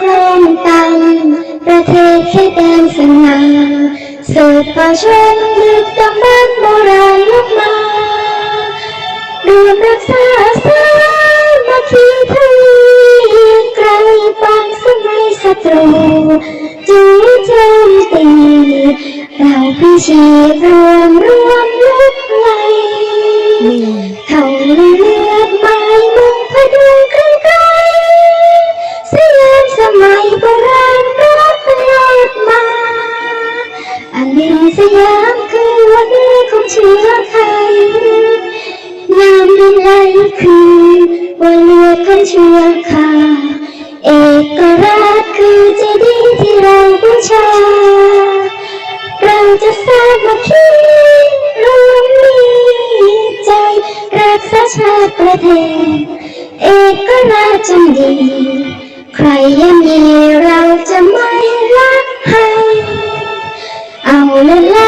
ครองตังประเทศเขตแดนสง่าสืบป่าชนลึกดำบรรพ์โบราณลุกมารวมรักษาสามัคคีทวีไกลปางสมัยศัตรูจูโจมตีเราพิชีพรวมรวมลุกไลเขาลือ คือวันเลือของเชื้อคาเอกราชคือเจดีย์ที่เราบูชา เราจะสามัคคีรวมมีใจ รักษาชาติประเทศ เอกราชจงดี ใครยังมีเราจะไม่ละให้ เอาและล้า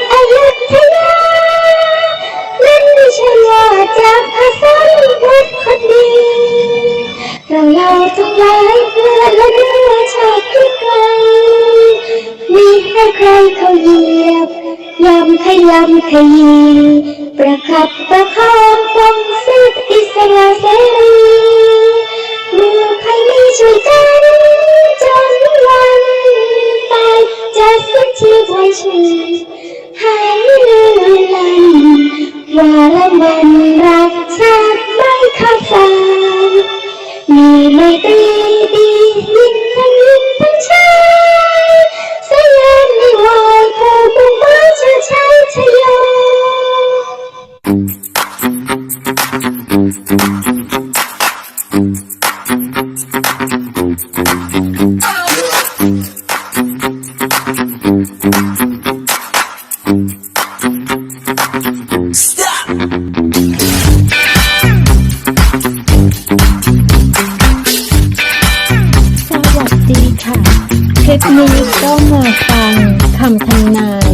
เราเราทั้งหลายเพื่อนและเนื้อชาติที่ไกลมีให้ใครเขาเหยียบยำขยำขยีประคับประคองปองสิทธิอิสระเสรีเมื่อใครมีช่วยกัน วัสดีค่ะ คลิปนี้ก็มาฟังคำทำนาย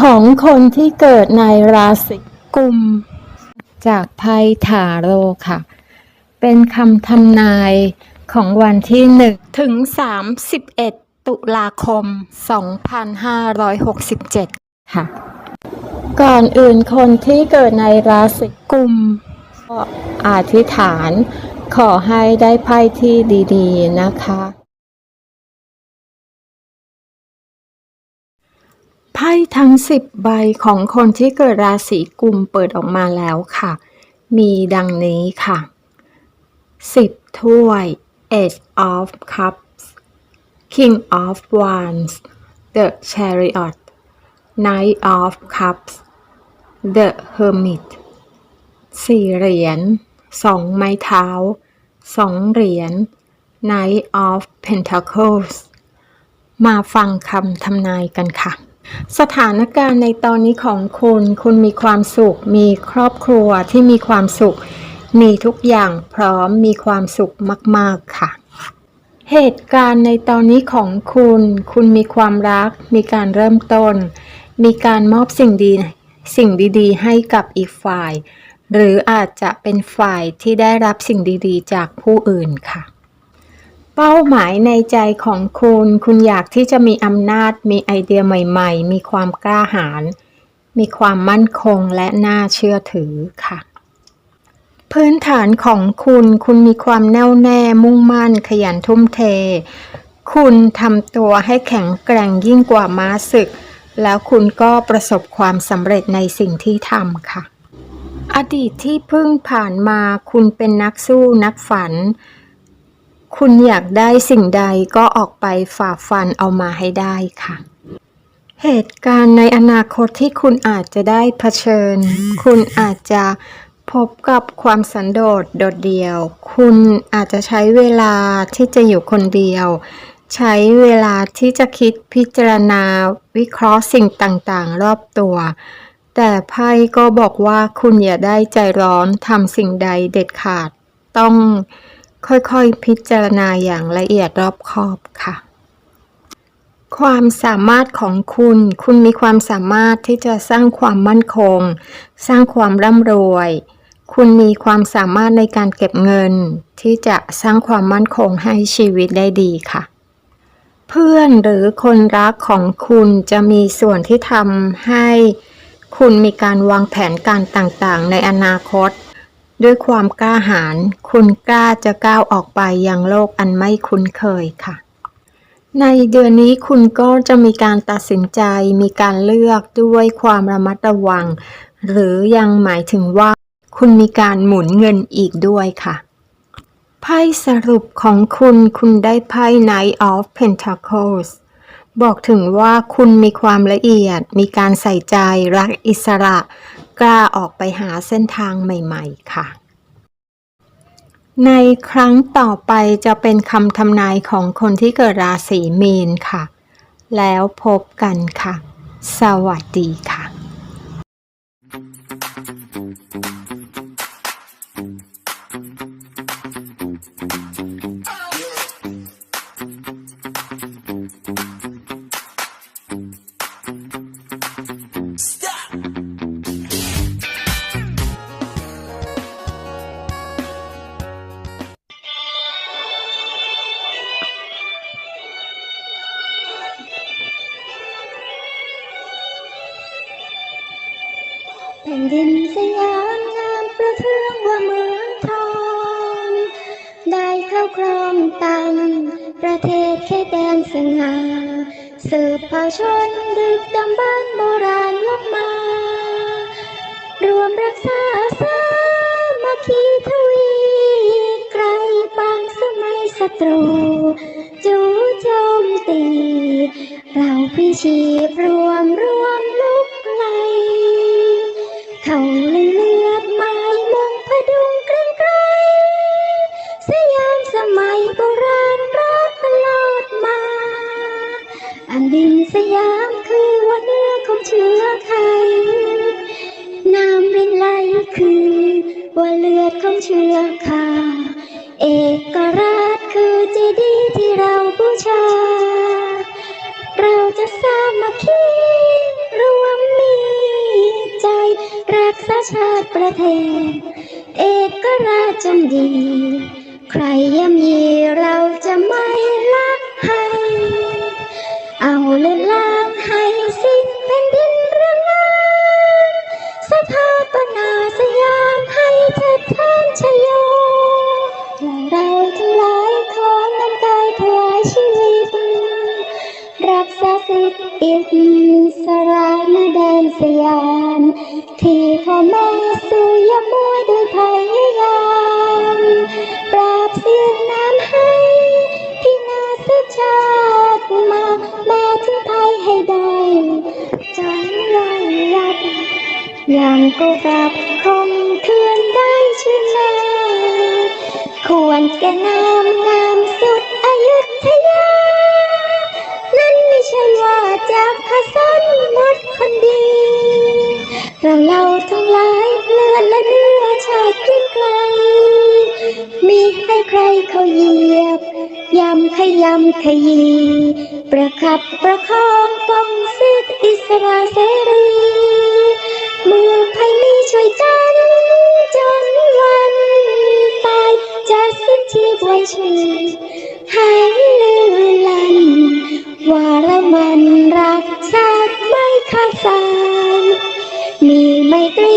ของคนที่เกิดในราศีกุม จากไพ่ถาโรค่ะ เป็นคำทำนายของวันที่1ถึง31ตุลาคม 2567 ค่ะ ก่อนอื่นคนที่เกิดในราศีกุมก็อธิษฐาน ขอให้ได้ไพ่ที่ดีๆนะคะไพ่ทั้ง10ใบของคนที่เกิดราศีกุมเปิดออกมาแล้วค่ะ มีดังนี้ค่ะ10ถ้วย Ace of Cups King of Wands The Chariot Knight of Cups The Hermit สี่เหรียญสองไม้เท้าสองเหรียญ Knight of Pentacles มาฟังคำทำนายกันค่ะ สถานการณ์ในตอนนี้ของคุณ คุณมีความสุข มีครอบครัวที่มีความสุข มีทุกอย่างพร้อมมีความสุขมาก ๆ ค่ะ เหตุการณ์ในตอนนี้ของคุณ คุณมีความรัก มีการเริ่มต้น มีการมอบสิ่งดีสิ่งดีๆ ให้กับอีกฝ่าย หรืออาจจะเป็นฝ่ายที่ได้รับสิ่งดีๆ จากผู้อื่นค่ะ เป้าหมายในใจของคุณ คุณอยากที่จะมีอำนาจ มีไอเดียใหม่ๆ มีความกล้าหาญ มีความมั่นคงและน่าเชื่อถือค่ะ พื้นฐานของคุณ คุณมีความแน่วแน่ มุ่งมั่น ขยันทุ่มเท คุณทำตัวให้แข็งแกร่งยิ่งกว่าม้าศึก แล้วคุณก็ประสบความสำเร็จในสิ่งที่ทำค่ะ อดีตที่เพิ่งผ่านมาคุณเป็นนักสู้นักฝัน คุณอยากได้สิ่งใดก็ออกไปฝ่าฟันเอามาให้ได้ค่ะ เหตุการณ์ในอนาคตที่คุณอาจจะได้เผชิญ คุณอาจจะพบกับความสันโดษโดดเดี่ยว คุณอาจจะใช้เวลาที่จะอยู่คนเดียว ใช้เวลาที่จะคิดพิจารณาวิเคราะห์สิ่งต่างๆ รอบตัว แต่ไพ่ก็บอกว่าคุณอย่าได้ใจร้อนทำสิ่งใดเด็ดขาด ต้องค่อยๆพิจารณาอย่างละเอียดรอบคอบค่ะ ความสามารถของคุณ คุณมีความสามารถที่จะสร้างความมั่นคง สร้างความร่ำรวย คุณมีความสามารถในการเก็บเงิน ที่จะสร้างความมั่นคงให้ชีวิตได้ดีค่ะ เพื่อนหรือคนรักของคุณจะมีส่วนที่ทำให้คุณมีการวางแผนการต่างๆ ในอนาคต ด้วยความกล้าหาญคุณกล้าจะก้าวออกไปยังโลกอันไม่คุ้นเคยค่ะ ในเดือนนี้คุณก็จะมีการตัดสินใจ มีการเลือกด้วยความระมัดระวัง หรือยังหมายถึงว่า คุณมีการหมุนเงินอีกด้วยค่ะ ไพ่สรุปของคุณคุณได้ไพ่ Knight of Pentacles บอกถึงว่าคุณมีความละเอียด มีการใส่ใจรักอิสระ กล้าออกไปหาเส้นทางใหม่ ๆ ค่ะ ในครั้งต่อไปจะเป็นคำทำนายของคนที่เกิดราศีมีนค่ะ แล้วพบกันค่ะ สวัสดีค่ะ สง่าสืบเผ่าชนดึกดำบรรโบราณลบมา รวมรักษาสามัคคีทวีไกลปางสมัยศัตรู จู่โจมตี เราพิชีพรวมรวมลุกไลเขา สยามคือวันเนื้อของเชื้อไทย น้ำรินไหลคือว่าเลือดของเชื้อคาเอกราชคือเจดีย์ที่เราบูชา เราจะสามัคคีรวมมีใจ รักษาชาติประเทศ เอกราชจงดี ใครย่ำยี สิทธิอิสระในแดนสยาม ที่พ่อแม่สู่ยามวยด้วยพยายามปราบเสียงน้ำให้ที่นาสชาติมา แม้ถึงภัยให้ได้จนลอยลับยังก็กลับคงคืนได้ชื่นนาควรแก่นามงามสุดอายุธยา สันหมดคนดี เราเราทั้งหลายเลือดและเนื้อชาติไกลมีให้ใครเขาเหยียบยำขยำขยี ประคับประคองป้องสิทธิอิสระเสรีเมืองไทยมีช่วยกันจนวันตายจะสิ้นชีพไว้ชื่อให้ลือลัน ว่าเรมันรักชาติไม่ขาดสายมีไมตรี